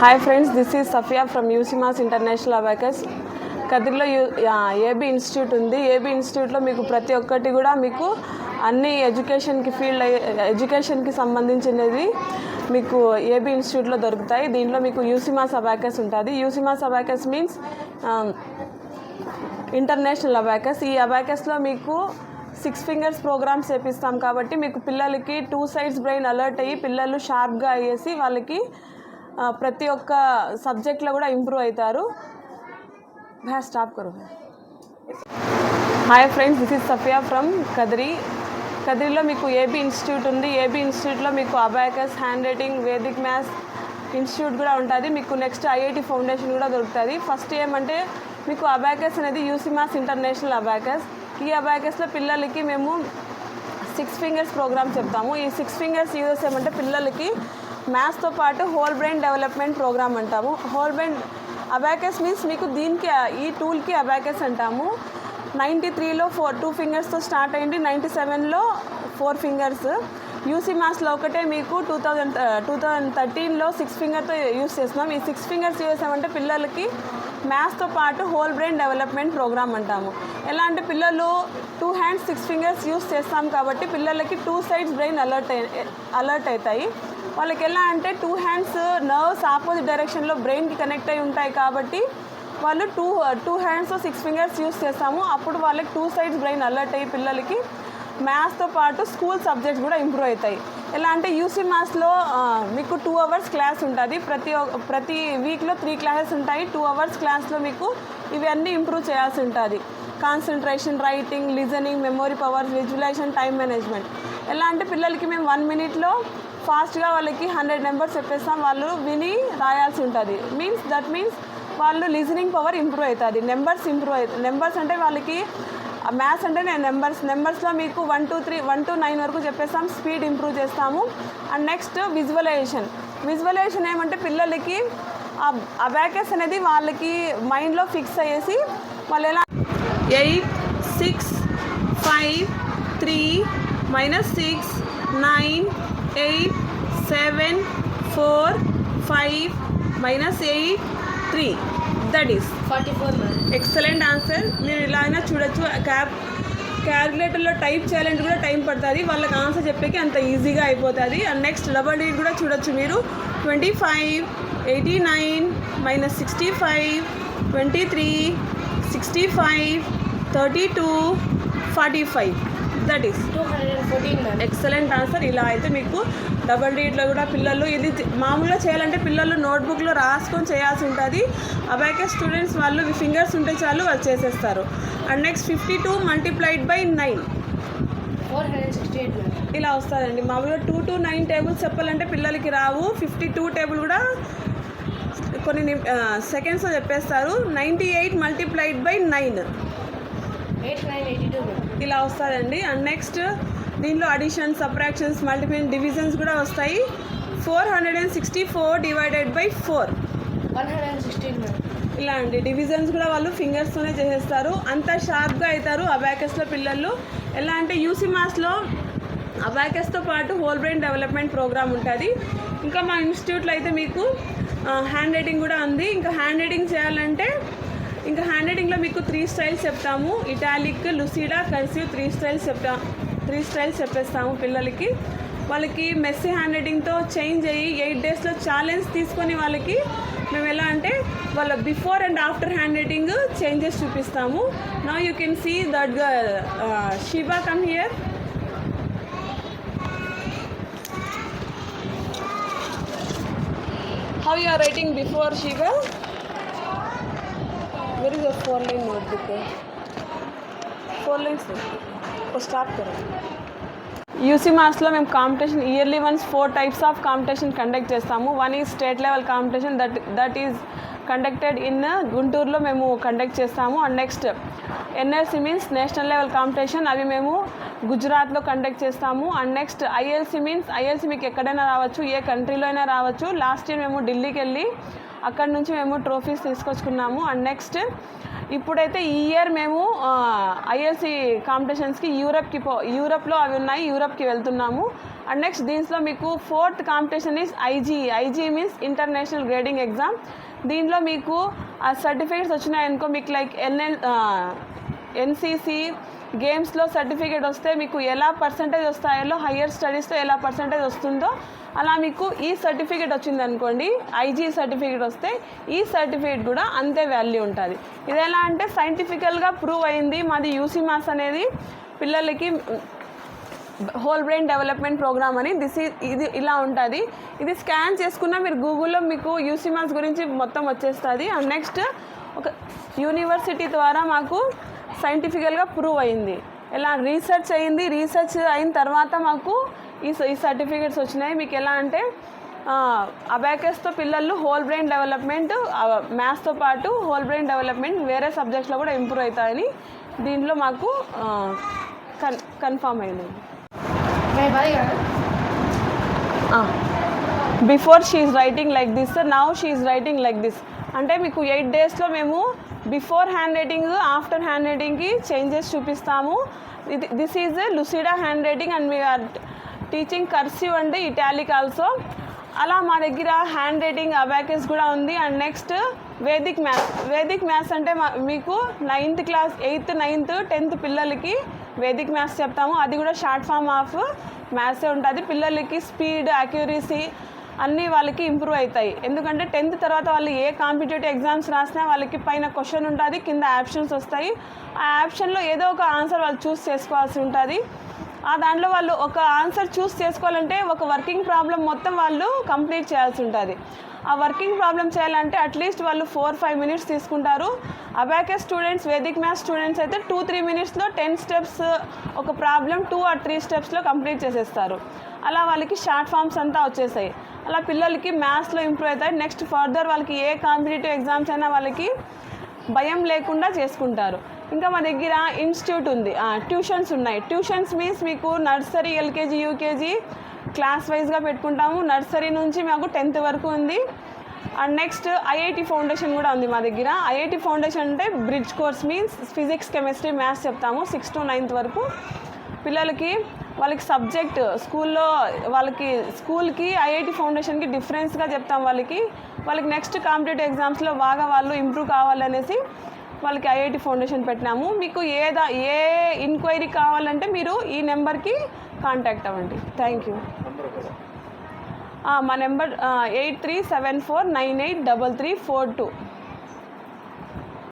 Hi friends this is Safiya from UCMAS international abacus కదిరిలో U AB institute ఉంది. AB ఇన్స్టిట్యూట్లో మీకు ప్రతి ఒక్కటి కూడా మీకు అన్ని ఎడ్యుకేషన్కి ఫీల్డ్ ఎడ్యుకేషన్కి సంబంధించినది మీకు ఏబీ ఇన్స్టిట్యూట్లో దొరుకుతాయి. దీంట్లో మీకు యూసిమాస్ అబాకస్ ఉంటుంది. UCMAS abacus means international abacus ఈ అబాకస్లో మీకు సిక్స్ ఫింగర్స్ ప్రోగ్రామ్స్ చేపిస్తాం కాబట్టి మీకు పిల్లలకి టూ సైడ్స్ బ్రెయిన్ అలర్ట్ అయ్యి పిల్లలు షార్ప్గా అయ్యేసి వాళ్ళకి ప్రతి ఒక్క సబ్జెక్ట్లో కూడా ఇంప్రూవ్ అవుతారు. భయా stop Karu hi friends this is Safiya from Kadiri. కదిరిలో మీకు ఏబీ ఇన్స్టిట్యూట్ ఉంది. ఏబీ ఇన్స్టిట్యూట్లో మీకు abacus handwriting Vedic maths institute కూడా ఉంటుంది. మీకు నెక్స్ట్ ఐఐటి ఫౌండేషన్ కూడా దొరుకుతుంది. ఫస్ట్ ఏమంటే మీకు అబాకస్ అనేది యూసీ మ్యాథ్స్ ఇంటర్నేషనల్ అబాకస్. ఈ అబాకస్లో పిల్లలకి మేము సిక్స్ ఫింగర్స్ ప్రోగ్రామ్ చెప్తాము. ఈ సిక్స్ ఫింగర్స్ యూజ్ ఏమంటే పిల్లలకి మ్యాథ్స్తో పాటు హోల్ బ్రెయిన్ డెవలప్మెంట్ ప్రోగ్రామ్ అంటాము. హోల్ బ్రెయిన్ అబాకస్ మీన్స్ మీకు దీనికి ఈ టూల్కి అబాకస్ అంటాము. నైంటీ త్రీలో ఫోర్ టూ ఫింగర్స్తో స్టార్ట్ అయింది నైంటీ సెవెన్లో ఫోర్ ఫింగర్స్. యూసీ మ్యాథ్స్లో ఒకటే మీకు టూ థౌజండ్ టూ థౌజండ్ థర్టీన్లో సిక్స్ ఫింగర్తో యూస్ చేస్తున్నాం. ఈ సిక్స్ ఫింగర్స్ యూస్ చేసామంటే పిల్లలకి మ్యాథ్స్తో పాటు హోల్ బ్రెయిన్ డెవలప్మెంట్ ప్రోగ్రామ్ అంటాము. ఎలా అంటే పిల్లలు two hands six fingers use చేస్తాం కాబట్టి పిల్లలకి two sides brain alert alert అవుతాయి. వాళ్ళకి ఎలా అంటే టూ హ్యాండ్స్ నర్వ్స్ ఆపోజిట్ డైరెక్షన్లో బ్రెయిన్కి కనెక్ట్ అయి ఉంటాయి కాబట్టి వాళ్ళు two two hands six fingers use చేస్తాము. అప్పుడు వాళ్ళకి టూ సైడ్స్ బ్రెయిన్ అలర్ట్ అయ్యి పిల్లలకి మ్యాథ్స్తో పాటు స్కూల్ సబ్జెక్ట్స్ కూడా ఇంప్రూవ్ అవుతాయి. ఎలా అంటే యూసీ మ్యాథ్స్లో మీకు టూ అవర్స్ క్లాస్ ఉంటుంది. ప్రతి ప్రతి వీక్లో త్రీ క్లాసెస్ ఉంటాయి. టూ అవర్స్ క్లాస్లో మీకు ఇవన్నీ ఇంప్రూవ్ చేయాల్సి ఉంటుంది. Concentration writing listening memory power visualisation time management ఎలా అంటే పిల్లలకి మేము వన్ మినిట్లో ఫాస్ట్గా వాళ్ళకి హండ్రెడ్ నెంబర్స్ చెప్పేస్తాం వాళ్ళు విని రాయాల్సి ఉంటుంది. మీన్స్ దట్ మీన్స్ వాళ్ళు లిజనింగ్ పవర్ ఇంప్రూవ్ అవుతుంది. నెంబర్స్ ఇంప్రూవ్ అవుతుంది నెంబర్స్ అంటే వాళ్ళకి మ్యాథ్స్ అంటే నేను నెంబర్స్ నెంబర్స్లో మీకు one two three one to nine వరకు చెప్పేస్తాం స్పీడ్ ఇంప్రూవ్ చేస్తాము. అండ్ నెక్స్ట్ విజువలైజేషన్ విజువలైజేషన్ ఏమంటే పిల్లలకి అబాకస్ అనేది వాళ్ళకి మైండ్లో ఫిక్స్ అయ్యేసి వాళ్ళు ఎలా eight six five three minus six nine eight seven four five minus eight three. That is forty four excellent answer మీరు ఇలా అయినా చూడొచ్చు. క్యాబ్ క్యాల్కులేటర్లో టైప్ చేయాలంటే కూడా టైం పడుతుంది. వాళ్ళకి ఆన్సర్ చెప్పేకి అంత ఈజీగా అయిపోతుంది. అండ్ నెక్స్ట్ డబల్ డీట్ కూడా చూడొచ్చు మీరు. Twenty five eighty nine minus sixty five twenty three sixty five thirty two forty five that is two excellent answer ఇలా అయితే మీకు డబల్ డీట్లో కూడా పిల్లలు ఇది మామూలుగా చేయాలంటే పిల్లలు నోట్బుక్లో రాసుకొని చేయాల్సి ఉంటుంది. అబాకస్ స్టూడెంట్స్ వాళ్ళు ఫింగర్స్ ఉంటే చాలు వాళ్ళు చేసేస్తారు. And next fifty two multiplied by nine ఇలా వస్తుందండి. మామూలుగా టూ టు నైన్ టేబుల్స్ చెప్పాలంటే పిల్లలకి రావు. ఫిఫ్టీ టూ టేబుల్ కూడా కొన్ని సెకండ్స్లో చెప్పేస్తారు. Ninety eight multiplied by nine eight nine eighty two ఇలా వస్తుందండి. అండ్ నెక్స్ట్ దీనిలో అడిషన్ సబ్ట్రాక్షన్స్ మల్టిపుల్ డివిజన్స్ కూడా వస్తాయి. Four hundred and sixty four divided by four one hundred and sixteen ఇలా అండి డివిజన్స్ కూడా వాళ్ళు ఫింగర్స్తోనే చేసేస్తారు. అంత షార్ప్గా అవుతారు అబాకస్లో పిల్లలు. ఎలా అంటే యూసీ మాస్లో అబాకస్తో పాటు హోల్ బ్రెయిన్ డెవలప్మెంట్ ప్రోగ్రామ్ ఉంటుంది. ఇంకా మా ఇన్స్టిట్యూట్లో అయితే మీకు హ్యాండ్ రైటింగ్ కూడా ఉంది. ఇంకా హ్యాండ్ రైటింగ్ చేయాలంటే ఇంకా హ్యాండ్ రైటింగ్లో మీకు త్రీ స్టైల్స్ చెప్తాము. Italic Lucida cursive three styles చెప్తా త్రీ స్టైల్స్ చెప్పేస్తాము పిల్లలకి వాళ్ళకి మెస్సీ హ్యాండ్ రైటింగ్తో చేంజ్ అయ్యి ఎయిట్ డేస్లో ఛాలెంజ్ తీసుకొని వాళ్ళకి మేము ఎలా అంటే వాళ్ళ before and after handwriting changes చూపిస్తాము నా you can see that Shiba come here how you are writing before Shiva? Very is your four line notebook? Four lines. Oh, stop करो. యూసీ మార్క్స్లో మేము competition yearly once four types of competition conduct చేస్తాము. One is state level competition that that is conducted in గుంటూరులో మేము conduct చేస్తాము. And next NLC means national level competition అవి మేము గుజరాత్లో కండక్ట్ చేస్తాము. And next ILC means ILC మీకు ఎక్కడైనా రావచ్చు ఏ కంట్రీలో అయినా రావచ్చు. లాస్ట్ ఇయర్ మేము ఢిల్లీకి వెళ్ళి అక్కడ నుంచి మేము ట్రోఫీస్ తీసుకొచ్చుకున్నాము. అండ్ నెక్స్ట్ ఇప్పుడైతే ఈ ఇయర్ మేము ఐఎల్సి కాంపిటీషన్స్కి యూరప్కి పో యూరప్లో అవి ఉన్నాయి యూరప్కి వెళ్తున్నాము. అండ్ నెక్స్ట్ దీంట్లో మీకు fourth competition is IG IG means international grading exam దీంట్లో మీకు ఆ సర్టిఫికేట్స్ వచ్చినాయనుకో మీకు లైక్ ఎన్ఎల్ ఎన్సీసీ గేమ్స్లో సర్టిఫికేట్ వస్తే మీకు ఎలా పర్సంటేజ్ వస్తాయో హయ్యర్ స్టడీస్లో ఎలా పర్సంటేజ్ వస్తుందో అలా మీకు ఈ సర్టిఫికేట్ వచ్చింది అనుకోండి ఐజీ సర్టిఫికేట్ వస్తే ఈ సర్టిఫికేట్ కూడా అంతే వాల్యూ ఉంటుంది. ఇది ఎలా అంటే సైంటిఫికల్గా ప్రూవ్ అయింది మాది యూసీ మాస్ అనేది పిల్లలకి హోల్ బ్రెయిన్ డెవలప్మెంట్ ప్రోగ్రామ్ అని దిస్ ఇది ఇలా ఉంటుంది. ఇది స్కాన్ చేసుకున్న మీరు గూగుల్లో మీకు యూసీమాస్ గురించి మొత్తం వచ్చేస్తుంది. అండ్ నెక్స్ట్ ఒక యూనివర్సిటీ ద్వారా మాకు సైంటిఫికల్గా ప్రూవ్ అయింది. ఎలా రీసెర్చ్ అయింది రీసెర్చ్ అయిన తర్వాత మాకు ఈ ఈ సర్టిఫికేట్స్ వచ్చినాయి. మీకు ఎలా అంటే అబాకస్తో పిల్లలు హోల్ బ్రెయిన్ డెవలప్మెంట్ మ్యాథ్స్తో పాటు హోల్ బ్రెయిన్ డెవలప్మెంట్ వేరే సబ్జెక్ట్స్లో కూడా ఇంప్రూవ్ అవుతాయని దీంట్లో మాకు కన్ కన్ఫామ్ అయింది. Before she's writing like this now she's writing like this అంటే మీకు ఎయిట్ డేస్లో మేము before handwriting after hand రైటింగ్కి చేంజెస్ చూపిస్తాము. ఇది this is Lucida handwriting and we are teaching cursive and italic also అలా మా దగ్గర హ్యాండ్ రైటింగ్ అబాకస్ కూడా ఉంది and next Vedic maths Vedic maths అంటే మా మీకు ninth class eighth ninth tenth పిల్లలకి వేదిక్ మ్యాథ్స్ చెప్తాము. అది కూడా షార్ట్ ఫామ్ ఆఫ్ మ్యాథ్సే ఉంటుంది. పిల్లలకి స్పీడ్ అక్యూరసీ అన్నీ వాళ్ళకి ఇంప్రూవ్ అవుతాయి. ఎందుకంటే టెన్త్ తర్వాత వాళ్ళు ఏ కాంపిటేటివ్ ఎగ్జామ్స్ రాసినా వాళ్ళకి పైన క్వశ్చన్ ఉంటుంది కింద ఆప్షన్స్ వస్తాయి. ఆ ఆప్షన్లో ఏదో ఒక ఆన్సర్ వాళ్ళు చూస్ చేసుకోవాల్సి ఉంటుంది. ఆ దాంట్లో వాళ్ళు ఒక ఆన్సర్ చూస్ చేసుకోవాలంటే ఒక వర్కింగ్ ప్రాబ్లం మొత్తం వాళ్ళు కంప్లీట్ చేయాల్సి ఉంటుంది. ఆ వర్కింగ్ ప్రాబ్లం చేయాలంటే అట్లీస్ట్ వాళ్ళు ఫోర్ ఫైవ్ మినిట్స్ తీసుకుంటారు. అబాకే స్టూడెంట్స్ వేదిక్ మ్యాథ్స్ స్టూడెంట్స్ అయితే టూ త్రీ మినిట్స్లో టెన్ స్టెప్స్ ఒక ప్రాబ్లం టూ ఆర్ త్రీ స్టెప్స్లో కంప్లీట్ చేసేస్తారు. అలా వాళ్ళకి షార్ట్ ఫామ్స్ అంతా వచ్చేసాయి. అలా పిల్లలకి మ్యాథ్స్లో ఇంప్రూవ్ అవుతాయి. నెక్స్ట్ ఫర్దర్ వాళ్ళకి ఏ కాంపిటేటివ్ ఎగ్జామ్స్ అయినా వాళ్ళకి భయం లేకుండా చేసుకుంటారు. ఇంకా మా దగ్గర ఇన్స్టిట్యూట్ ఉంది. ట్యూషన్స్ ఉన్నాయి. ట్యూషన్స్ మీన్స్ మీకు నర్సరీ ఎల్కేజీ యూకేజీ క్లాస్ వైజ్గా పెట్టుకుంటాము. నర్సరీ నుంచి మాకు టెన్త్ వరకు ఉంది. అండ్ నెక్స్ట్ ఐఐటి ఫౌండేషన్ కూడా ఉంది మా దగ్గర. ఐఐటి ఫౌండేషన్ అంటే bridge course means physics chemistry maths చెప్తాము. సిక్స్త్ టు నైన్త్ వరకు పిల్లలకి వాళ్ళకి సబ్జెక్ట్ స్కూల్లో వాళ్ళకి స్కూల్కి ఐఐటి ఫౌండేషన్కి డిఫరెన్స్గా చెప్తాం వాళ్ళకి. వాళ్ళకి నెక్స్ట్ కాంపిటేటివ్ ఎగ్జామ్స్లో బాగా వాళ్ళు ఇంప్రూవ్ కావాలనేసి వాళ్ళకి ఐఐటి ఫౌండేషన్ పెట్టినాము. మీకు ఏదా ఏ ఎంక్వైరీ కావాలంటే మీరు ఈ నెంబర్కి కాంటాక్ట్ అవ్వండి. థ్యాంక్ యూ మా number eight three seven four nine eight double three four two.